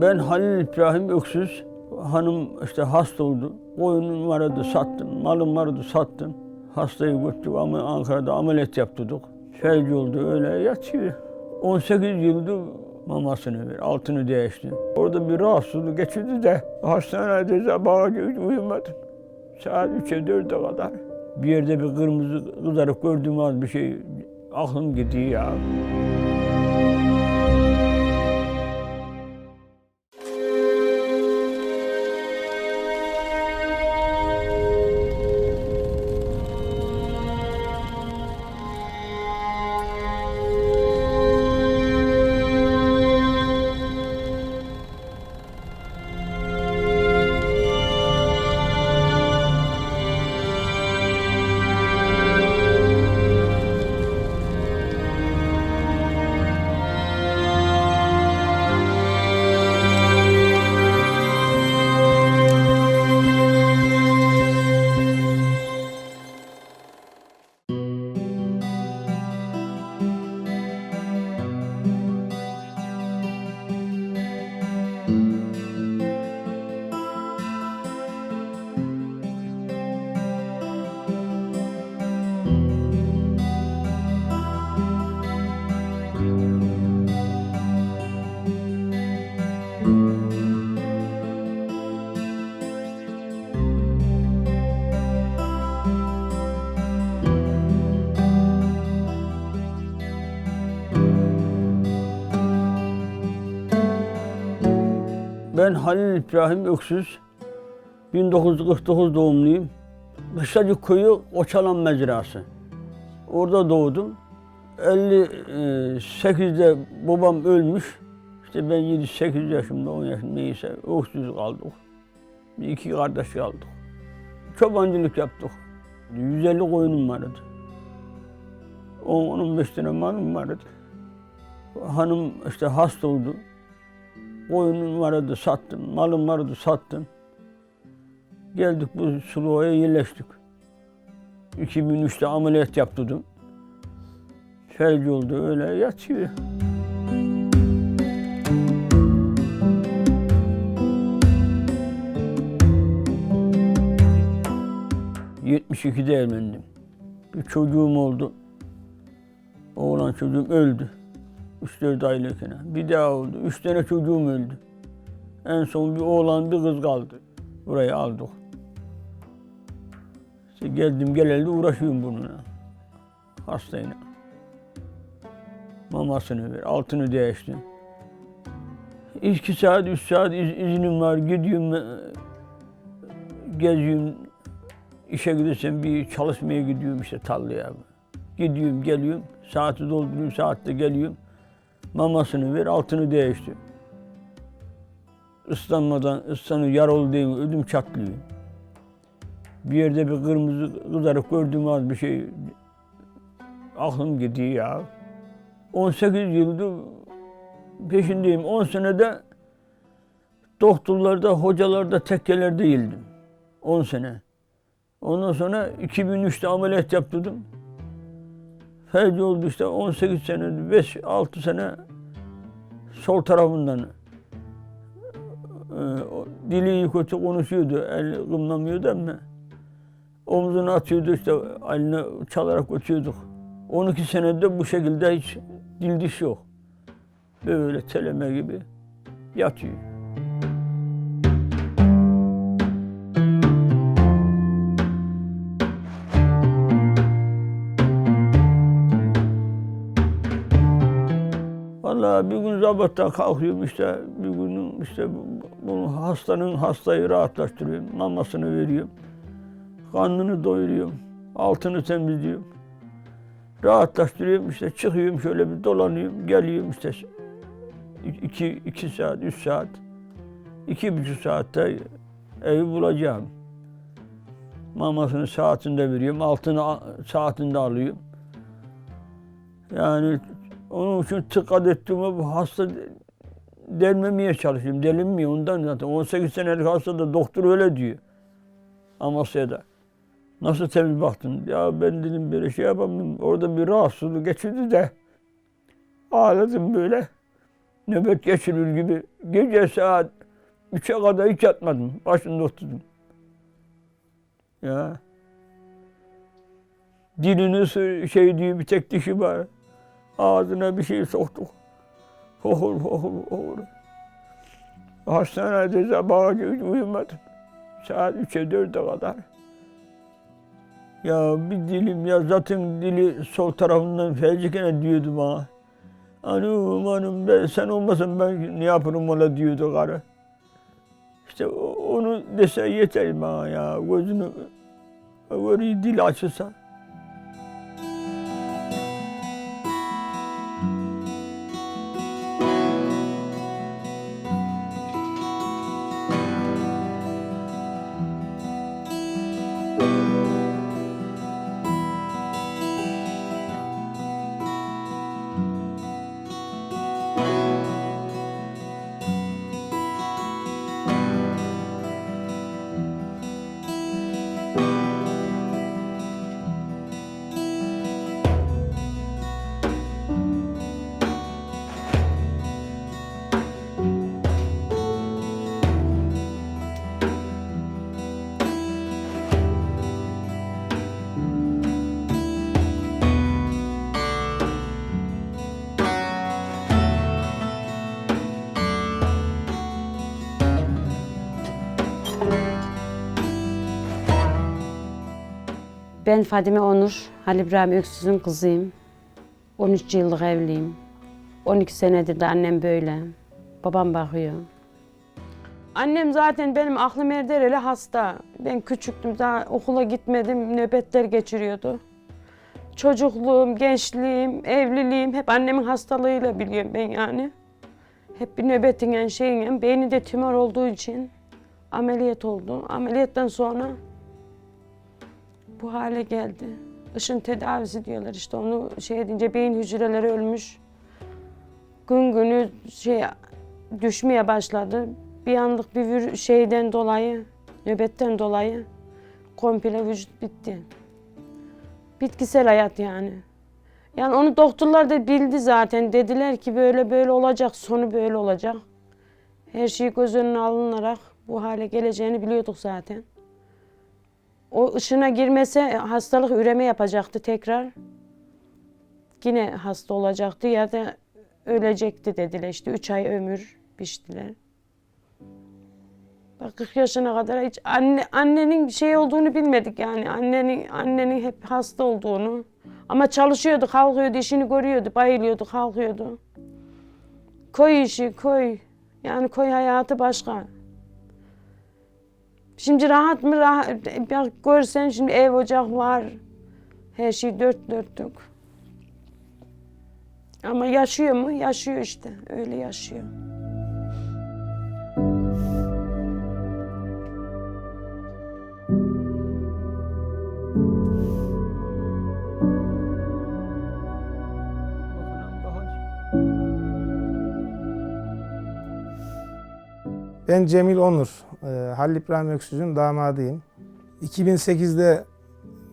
Ben Halil İbrahim Öksüz. Hanım işte hasta oldu. Koyunum vardı sattım, malım vardı sattım. Hastayı götürdük ama Ankara'da ameliyat yaptırdık. Felci oldu öyle yatıyor. 18 yıldır mamasını ver, altını değişti. Orada bir rahatsızlık geçirdi de hastanede sabaha hiç uyumadım. Saat 3'e 4'e kadar. Bir yerde bir kırmızı kızarıp gördüğüm az bir şey aklım gidiyor ya. Ben Halil İbrahim Öksüz. 1949 doğumluyum. Kışlacık köyü Koçalan Mezrası. Orada doğdum. 58'de babam ölmüş. İşte ben 7-8 yaşımda, 10 yaşımda neyse öksüz kaldık. Bir iki kardeş kaldık. Çobancılık yaptık. 150 koyunum vardı. 10-15 tane malım vardı. Hanım işte hasta oldu. Koyunum vardı sattım, malım vardı sattım. Geldik bu Suluo'ya yerleştik. 2003'te ameliyat yaptırdım. Felci oldu öyle yatıyor. ...72'de evlendim. Bir çocuğum oldu. Oğlan çocuğum öldü. 3-4 aylıkken. Bir daha oldu. Üç tane çocuğum öldü. En son bir oğlan bir kız kaldı. Burayı aldık. İşte geldim geleli uğraşıyorum bununla. Hastayla. Mamasını ver, altını değişti. İki saat, üç saat iz, iznim var. Gidiyorum, e, geziyorum. İşe gidersem bir çalışmaya gidiyorum işte tarlaya. Gidiyorum, geliyorum. Saati dolduruyorum, saatte geliyorum. Mamasını ver, altını değişti. Islanmadan, ıslanıyor, yar oldu değil mi? Ödüm çatlıyor. Bir yerde bir kırmızı kızarıp gördüğüm az bir şey aklım gidiyor ya. 18 yıldır peşindeyim. 10 senede doktorlarda, hocalarda, tekkelerde değildim. 10 sene. Ondan sonra 2003'te ameliyat yaptırdım. Felci oldu işte 18 sene, 5-6 sene sol tarafından e, dili kötü konuşuyordu, el kımlamıyordu ama omzunu atıyordu işte eline çalarak ötüyorduk. 12 senede bu şekilde hiç dil diş yok. Böyle teleme gibi yatıyor. Sabahtan kalkıyorum işte bir gün işte bu- bu hastanın hastayı rahatlaştırıyorum. Mamasını veriyorum. Karnını doyuruyorum. Altını temizliyorum. Rahatlaştırıyorum işte çıkıyorum şöyle bir dolanıyorum. Geliyorum işte iki, iki saat, üç saat. iki buçuk saatte evi bulacağım. Mamasını saatinde veriyorum. Altını saatinde alıyorum. Yani onun için dikkat ettiğime bu hasta delmemeye çalışıyorum. Delinmiyor ondan zaten. 18 senelik hasta da doktor öyle diyor. Amasya'da. Nasıl temiz baktın? Ya ben dedim böyle şey yapamam. Orada bir rahatsızlık geçirdi de ağladım böyle. nöbet geçirir gibi gece saat 3'e kadar hiç yatmadım. Başında oturdum. Ya. Dilini şey diyor bir tek dişi var. Ağzına bir şey soktuk. Hohur hohur hohur. Hastanede sabaha hiç uyumadım. Saat 3'e 4'e kadar. Ya bir dilim ya zaten dili sol tarafından felcikene diyordu bana. Hanım hanım ben sen olmasan ben ne yaparım ola diyordu karı. İşte onu dese yeter bana ya gözünü öyle dil açılsa. Ben Fadime Onur, Halil İbrahim Öksüz'ün kızıyım. 13 yıllık evliyim. 12 senedir de annem böyle. Babam bakıyor. Annem zaten benim aklım erdereli hasta. Ben küçüktüm, daha okula gitmedim, nöbetler geçiriyordu. Çocukluğum, gençliğim, evliliğim hep annemin hastalığıyla biliyorum ben yani. Hep bir nöbetin şeyin, beyni de tümör olduğu için ameliyat oldu. Ameliyattan sonra bu hale geldi. Işın tedavisi diyorlar işte onu şey edince beyin hücreleri ölmüş. Gün günü şey düşmeye başladı. Bir anlık bir şeyden dolayı, nöbetten dolayı komple vücut bitti. Bitkisel hayat yani. Yani onu doktorlar da bildi zaten. Dediler ki böyle böyle olacak, sonu böyle olacak. Her şey göz önüne alınarak bu hale geleceğini biliyorduk zaten. O ışına girmese hastalık üreme yapacaktı tekrar. Yine hasta olacaktı ya da ölecekti dediler işte. Üç ay ömür biçtiler. Bak 40 yaşına kadar hiç anne, annenin şey olduğunu bilmedik yani. Annenin, annenin hep hasta olduğunu. Ama çalışıyordu, kalkıyordu, işini görüyordu, bayılıyordu, kalkıyordu. Koy işi, koy. Yani koy hayatı başka. Şimdi rahat mı? Rahat. Bak görsen şimdi ev ocak var. Her şey dört dörtlük. Ama yaşıyor mu? Yaşıyor işte. Öyle yaşıyor. Ben Cemil Onur, Halil İbrahim Öksüz'ün damadıyım. 2008'de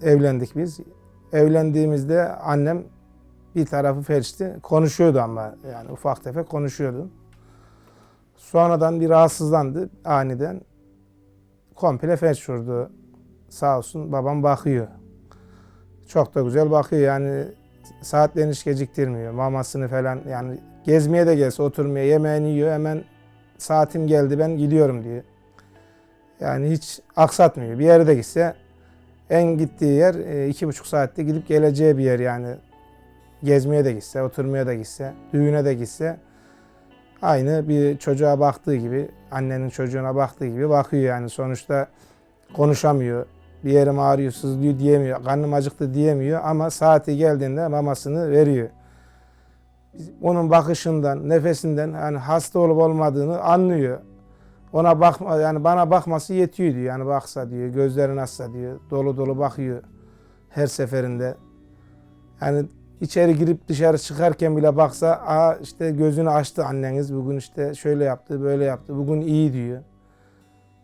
evlendik biz. Evlendiğimizde annem bir tarafı felçti. Konuşuyordu ama yani ufak tefek konuşuyordu. Sonradan bir rahatsızlandı aniden. Komple felç vurdu. Sağ olsun babam bakıyor. Çok da güzel bakıyor yani saatlerini hiç geciktirmiyor. Mamasını falan yani gezmeye de gelse oturmaya yemeğini yiyor hemen saatim geldi ben gidiyorum diyor. Yani hiç aksatmıyor. Bir yere de gitse en gittiği yer e, iki buçuk saatte gidip geleceği bir yer yani. Gezmeye de gitse, oturmaya da gitse, düğüne de gitse aynı bir çocuğa baktığı gibi, annenin çocuğuna baktığı gibi bakıyor yani. Sonuçta konuşamıyor. Bir yerim ağrıyor, sızlıyor diyemiyor. Karnım acıktı diyemiyor ama saati geldiğinde mamasını veriyor onun bakışından, nefesinden hani hasta olup olmadığını anlıyor. Ona bakma yani bana bakması yetiyor diyor. Yani baksa diyor, gözlerini açsa diyor. Dolu dolu bakıyor her seferinde. Yani içeri girip dışarı çıkarken bile baksa, aa işte gözünü açtı anneniz bugün işte şöyle yaptı, böyle yaptı. Bugün iyi diyor.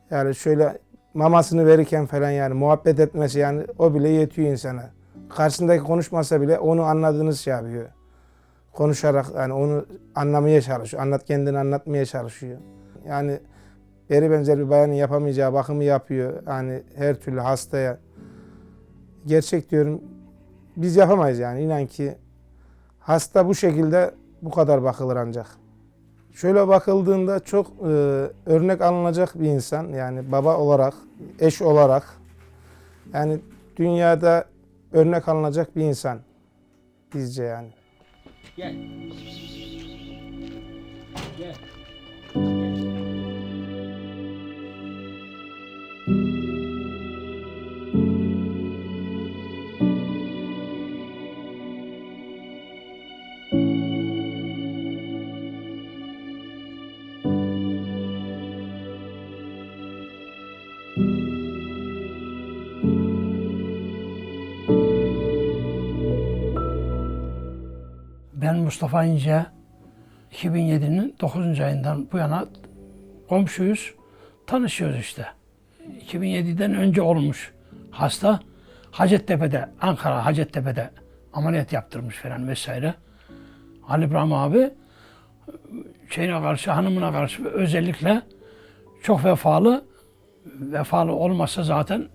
Yani şöyle mamasını verirken falan yani muhabbet etmesi yani o bile yetiyor insana. Karşısındaki konuşmasa bile onu anladığınız şey yapıyor konuşarak yani onu anlamaya çalışıyor. Anlat kendini anlatmaya çalışıyor. Yani beri benzer bir bayanın yapamayacağı bakımı yapıyor. Yani her türlü hastaya. Gerçek diyorum biz yapamayız yani inan ki hasta bu şekilde bu kadar bakılır ancak. Şöyle bakıldığında çok e, örnek alınacak bir insan yani baba olarak, eş olarak yani dünyada örnek alınacak bir insan bizce yani. Gel. Gel. Mustafa İnce 2007'nin 9. ayından bu yana komşuyuz. Tanışıyoruz işte. 2007'den önce olmuş hasta. Hacettepe'de, Ankara Hacettepe'de ameliyat yaptırmış falan vesaire. Ali İbrahim abi şeyine karşı, hanımına karşı özellikle çok vefalı. Vefalı olmazsa zaten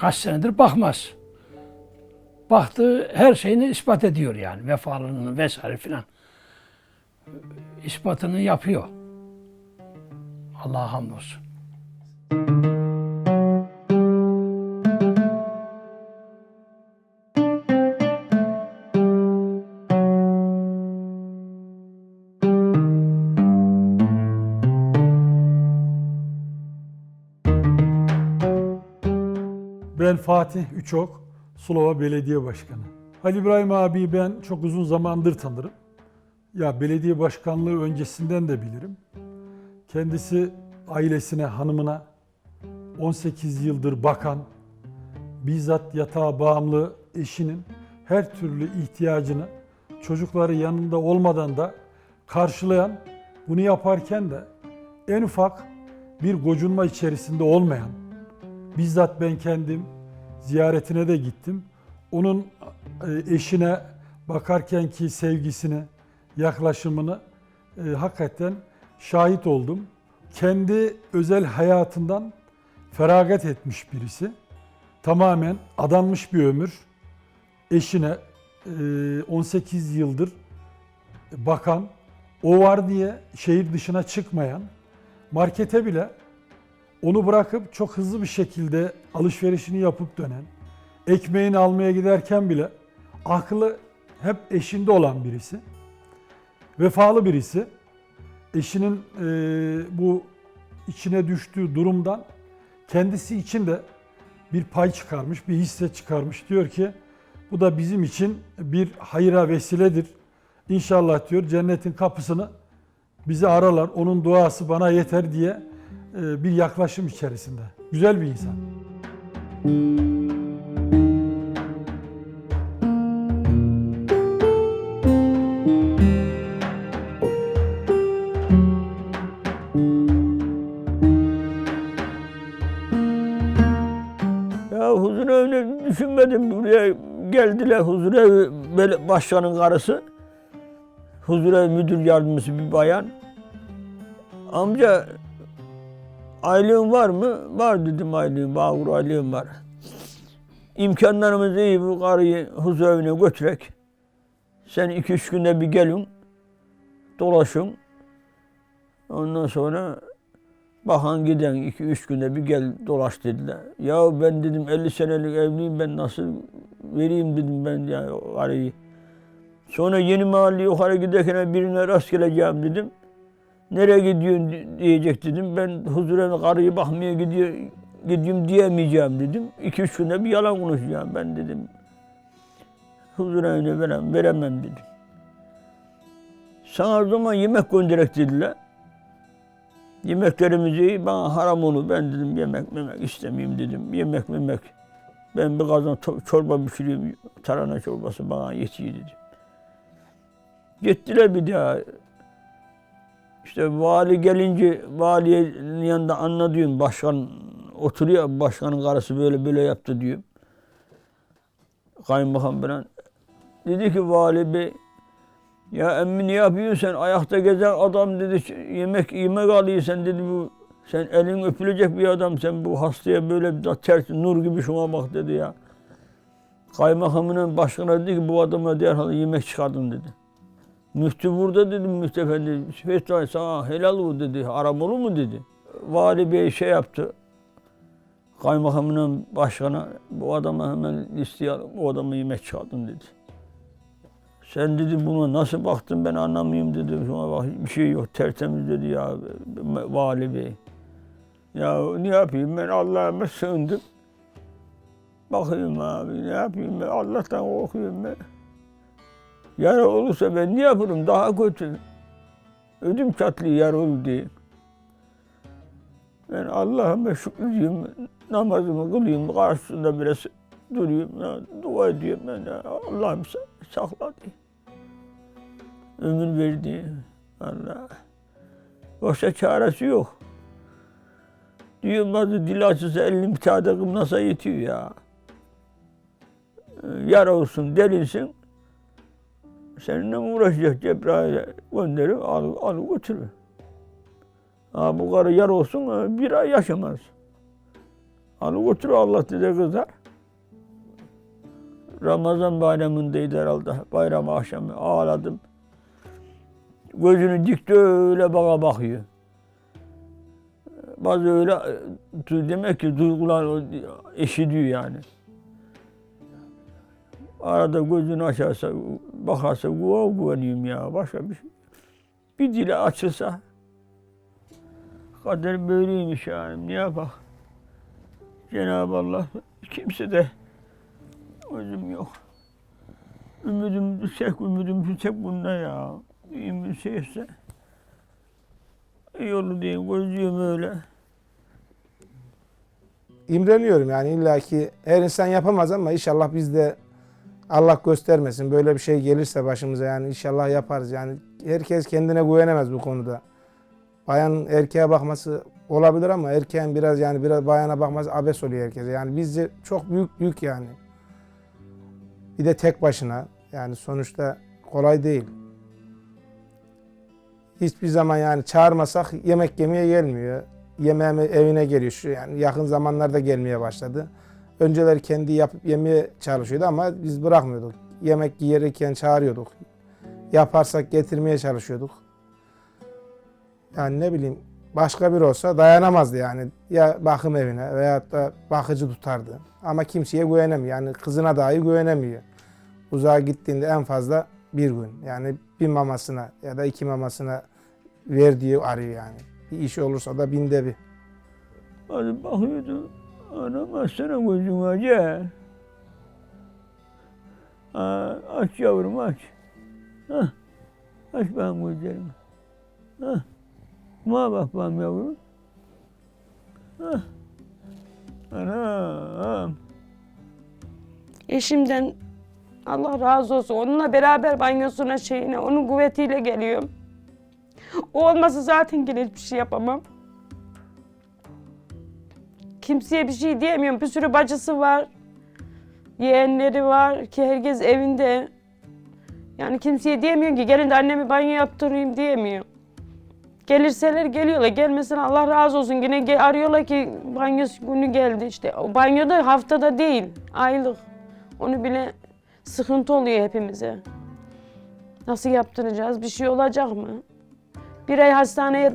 kaç senedir bakmaz baktığı her şeyini ispat ediyor yani. Vefalılığını vesaire filan. ispatını yapıyor. Allah'a hamdolsun. Ben Fatih Üçok, Sulova Belediye Başkanı. Halil İbrahim abi ben çok uzun zamandır tanırım. Ya belediye başkanlığı öncesinden de bilirim. Kendisi ailesine, hanımına 18 yıldır bakan, bizzat yatağa bağımlı eşinin her türlü ihtiyacını çocukları yanında olmadan da karşılayan, bunu yaparken de en ufak bir gocunma içerisinde olmayan, bizzat ben kendim ziyaretine de gittim. Onun e, eşine bakarken ki sevgisini, yaklaşımını e, hakikaten şahit oldum. Kendi özel hayatından feragat etmiş birisi. Tamamen adanmış bir ömür. Eşine e, 18 yıldır bakan, o var diye şehir dışına çıkmayan, markete bile onu bırakıp çok hızlı bir şekilde alışverişini yapıp dönen, ekmeğini almaya giderken bile aklı hep eşinde olan birisi. Vefalı birisi. Eşinin e, bu içine düştüğü durumdan kendisi için de bir pay çıkarmış, bir hisse çıkarmış. Diyor ki bu da bizim için bir hayra vesiledir. İnşallah diyor cennetin kapısını bizi aralar. Onun duası bana yeter diye bir yaklaşım içerisinde. Güzel bir insan. Ya huzur evini düşünmedim. Buraya geldiler huzur evi böyle başkanın karısı. Huzur evi müdür yardımcısı bir bayan. Amca aylığın var mı? Var dedim aylığım, bağır aylığım var. İmkanlarımız iyi bu karıyı huzur evine götürek. Sen iki üç günde bir gelin, dolaşın. Ondan sonra Bakan giden iki üç günde bir gel dolaş dediler. Ya ben dedim 50 senelik evliyim ben nasıl vereyim dedim ben ya o arayı. Sonra yeni mahalle yukarı giderken birine rast geleceğim dedim. Nereye gidiyorsun di- diyecek dedim. Ben huzuruna karıyı bakmaya gidiyor, gidiyorum diyemeyeceğim dedim. İki üç günde bir yalan konuşacağım ben dedim. Huzuruna veremem, veremem dedim. Sana o zaman yemek gönderek dediler. Yemeklerimizi bana haram onu. Ben dedim yemek memek istemeyeyim dedim. Yemek memek. Ben bir kazan çorba pişireyim. Tarhana çorbası bana yetiyor dedim. Gittiler bir daha. İşte vali gelince valiyenin yanında anlatıyorum. Başkan oturuyor. Başkanın karısı böyle böyle yaptı diyor. Kaymakam falan. Dedi ki vali bey Ya emmi ne yapıyorsun sen ayakta gezen adam dedi yemek yemek alıyorsun dedi bu sen elin öpülecek bir adam sen bu hastaya böyle bir ters nur gibi şuna bak dedi ya. Kaymakamının başkanı dedi ki bu adama derhal yemek çıkardın dedi. Müftü burada dedi müftü efendi. Sana helal o dedi. Haram olur mu dedi. Vali bey şey yaptı. Kaymakamının başkanı bu adama hemen listeye bu adama yemek çıkardın dedi. Sen dedi buna nasıl baktın ben anlamıyorum dedi. Şuna bak bir şey yok tertemiz dedi ya vali bey. Ya ne yapayım ben Allah'ıma sığındım. Bakıyorum abi ne yapayım ben Allah'tan korkuyorum ben. Yara olursa ben ne yaparım daha kötü. Ödüm çatlıyor yara oldu diye. Ben Allah'ıma şükrediyorum. Namazımı kılıyorum. Karşısında biraz duruyorum. Ya, dua ediyorum ben. ya, Allah'ım sa- sakla diye. Ömür verdi. Allah. Başka çaresi yok. Diyorum bazı dil açısı elini bir tane nasıl yetiyor ya. Ee, Yara olsun, delinsin. Seninle mi uğraşacak Cebrail'e gönderip al, al götürür. Ha, bu karı yar olsun bir ay yaşamaz. Al götür Allah dedi kızlar. Ramazan bayramındaydı herhalde. Bayram akşamı ağladım. Gözünü dikti öyle bana bakıyor. Bazı öyle e, demek ki duygular eşidiyor yani. Arada gözünü açarsa, bakarsa guva guvanıyım ya. Başka bir şey. Bir dile açılsa. Kader böyleymiş yani. Ne yapak? Cenab-ı Allah kimse de özüm yok. Ümidim düşecek, ümidim düşecek bunda ya. Ümit şeyse. Yolu diye gözlüyorum öyle. İmreniyorum yani illaki her insan yapamaz ama inşallah biz de Allah göstermesin böyle bir şey gelirse başımıza yani inşallah yaparız. Yani herkes kendine güvenemez bu konuda. Bayan erkeğe bakması olabilir ama erkeğin biraz yani biraz bayana bakması abes oluyor herkese. Yani bizce çok büyük büyük yani. Bir de tek başına yani sonuçta kolay değil. Hiçbir zaman yani çağırmasak yemek yemeye gelmiyor. Yemeğime evine geliyor şu yani yakın zamanlarda gelmeye başladı. Önceleri kendi yapıp yemeye çalışıyordu ama biz bırakmıyorduk. Yemek yerken çağırıyorduk. Yaparsak getirmeye çalışıyorduk. Yani ne bileyim başka biri olsa dayanamazdı yani. Ya bakım evine veyahut da bakıcı tutardı. Ama kimseye güvenemiyor. Yani kızına dahi güvenemiyor. Uzağa gittiğinde en fazla bir gün. Yani bir mamasına ya da iki mamasına verdiği arıyor yani. Bir iş olursa da binde bir. Hadi bakıyordu. Anam açsana gözünü acı. Ha, aç yavrum aç. Hah. Aç benim gözlerimi. Hah. Buna bak benim yavrum. Hah. Anam. Eşimden Allah razı olsun. Onunla beraber banyosuna şeyine, onun kuvvetiyle geliyorum. O olmasa zaten yine hiçbir şey yapamam. Kimseye bir şey diyemiyorum. Bir sürü bacısı var. Yeğenleri var ki herkes evinde. Yani kimseye diyemiyorum ki gelin de annemi banyo yaptırayım diyemiyor. Gelirseler geliyorlar. Gelmesin Allah razı olsun. Yine arıyorlar ki banyo günü geldi işte. O banyoda haftada değil, aylık. Onu bile sıkıntı oluyor hepimize. Nasıl yaptıracağız? Bir şey olacak mı? Bir ay hastaneye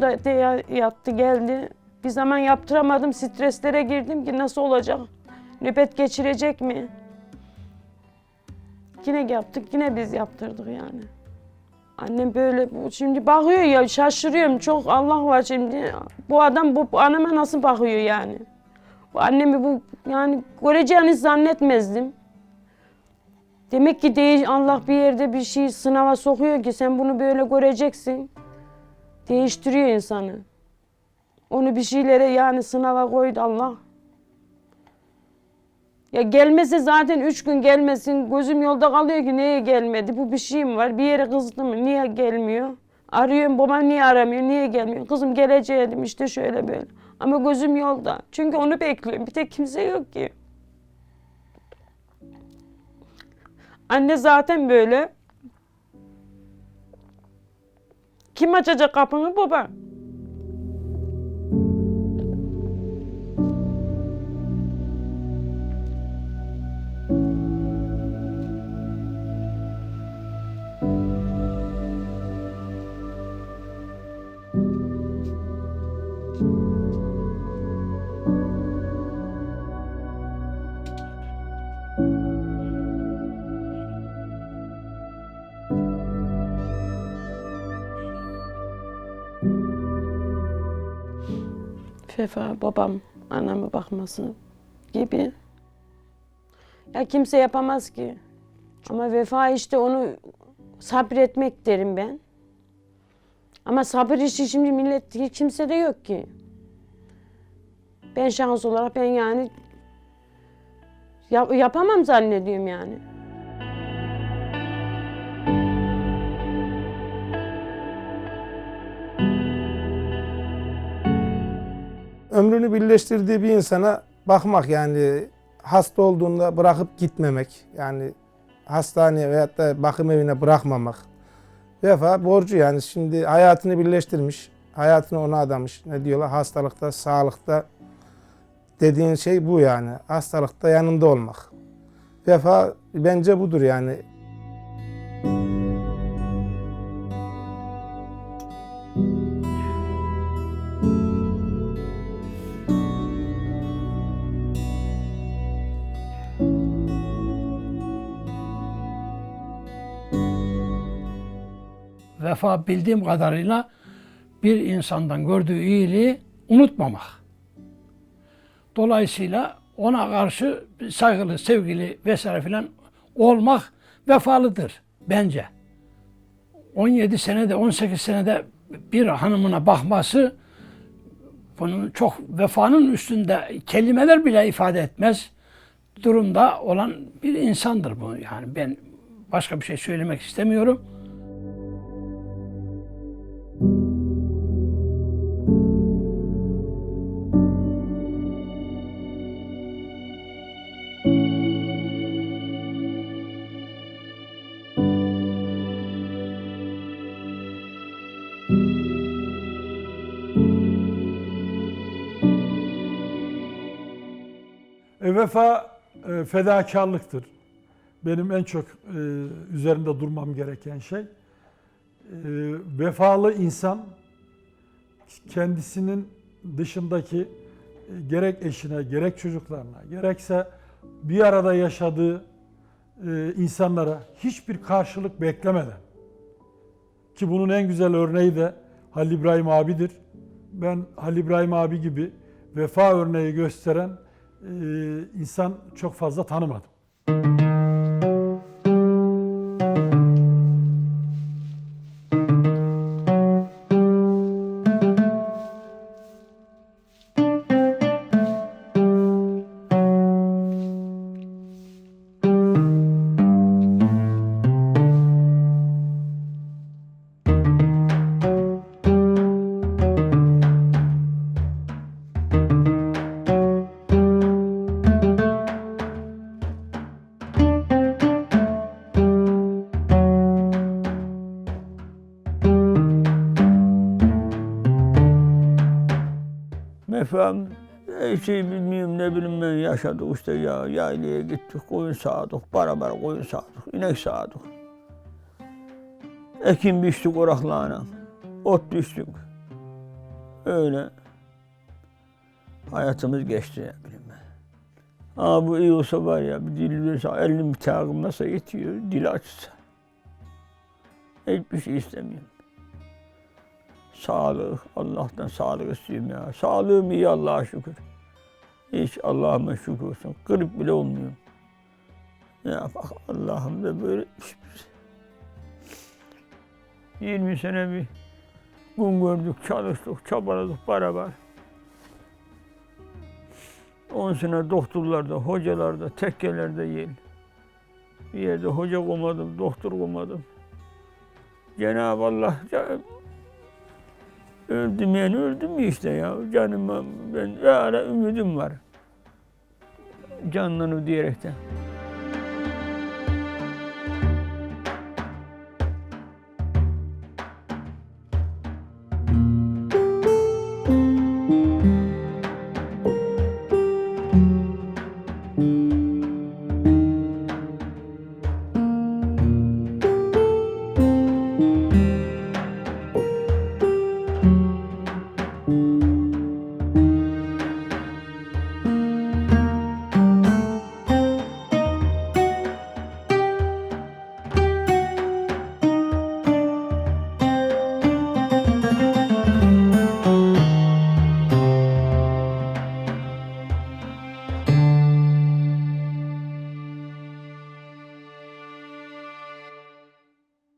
yattı geldi. Bir zaman yaptıramadım. Streslere girdim ki nasıl olacak? Nöbet geçirecek mi? Yine yaptık. Yine biz yaptırdık yani. Annem böyle şimdi bakıyor ya şaşırıyorum çok Allah var şimdi. Bu adam bu bu anneme nasıl bakıyor yani? Bu annemi bu yani göreceğini zannetmezdim. Demek ki değil Allah bir yerde bir şey sınava sokuyor ki sen bunu böyle göreceksin. Değiştiriyor insanı. Onu bir şeylere yani sınava koydu Allah. Ya gelmese zaten üç gün gelmesin. Gözüm yolda kalıyor ki niye gelmedi? Bu bir şey mi var? Bir yere kızdı mı? Niye gelmiyor? Arıyorum babam niye aramıyor? Niye gelmiyor? Kızım geleceğim işte şöyle böyle. Ama gözüm yolda. Çünkü onu bekliyorum. Bir tek kimse yok ki. Anne zaten böyle. Kim açacak kapını baba? Vefa babam anama bakması gibi. Ya kimse yapamaz ki. Ama vefa işte onu sabretmek derim ben. Ama sabır işi şimdi millet kimse de yok ki. Ben şans olarak ben yani yap- yapamam zannediyorum yani. Ömrünü birleştirdiği bir insana bakmak yani hasta olduğunda bırakıp gitmemek. Yani hastaneye veyahut da bakım evine bırakmamak. Vefa borcu yani şimdi hayatını birleştirmiş. Hayatını ona adamış. Ne diyorlar? Hastalıkta, sağlıkta dediğin şey bu yani. Hastalıkta yanında olmak. Vefa bence budur yani. Vefa bildiğim kadarıyla bir insandan gördüğü iyiliği unutmamak. Dolayısıyla ona karşı saygılı, sevgili vesaire filan olmak vefalıdır bence. 17 senede, 18 senede bir hanımına bakması bunun çok vefanın üstünde kelimeler bile ifade etmez durumda olan bir insandır bu. Yani ben başka bir şey söylemek istemiyorum. Vefa e, fedakarlıktır. Benim en çok e, üzerinde durmam gereken şey. E, vefalı insan kendisinin dışındaki e, gerek eşine, gerek çocuklarına, gerekse bir arada yaşadığı e, insanlara hiçbir karşılık beklemeden ki bunun en güzel örneği de Halil İbrahim abidir. Ben Halil İbrahim abi gibi vefa örneği gösteren insan çok fazla tanımadım. Her şeyi bilmiyorum ne bileyim ben yaşadık işte ya yaylaya gittik koyun sağdık beraber koyun sağdık inek sağdık. Ekin biçtik oraklarına ot düştük. Öyle hayatımız geçti ne bileyim ben. Aa bu iyi olsa var ya bir dil verirse elim bir takım nasıl yetiyor dil açsa. Hiçbir şey istemiyorum. Sağlık, Allah'tan sağlık istiyorum ya. Sağlığım iyi Allah'a şükür. Hiç Allah'ıma şükür olsun. Grip bile olmuyor. Ya bak Allah'ım da böyle etmiş bizi. 20 sene bir gün gördük, çalıştık, çabaladık beraber. 10 sene doktorlarda, hocalarda, tekkelerde yel. Bir yerde hoca koymadım, doktor koymadım. Cenab-ı Allah Öldüm yani öldüm işte ya. Canıma ben hala ümidim var. Canlanı diyerekten.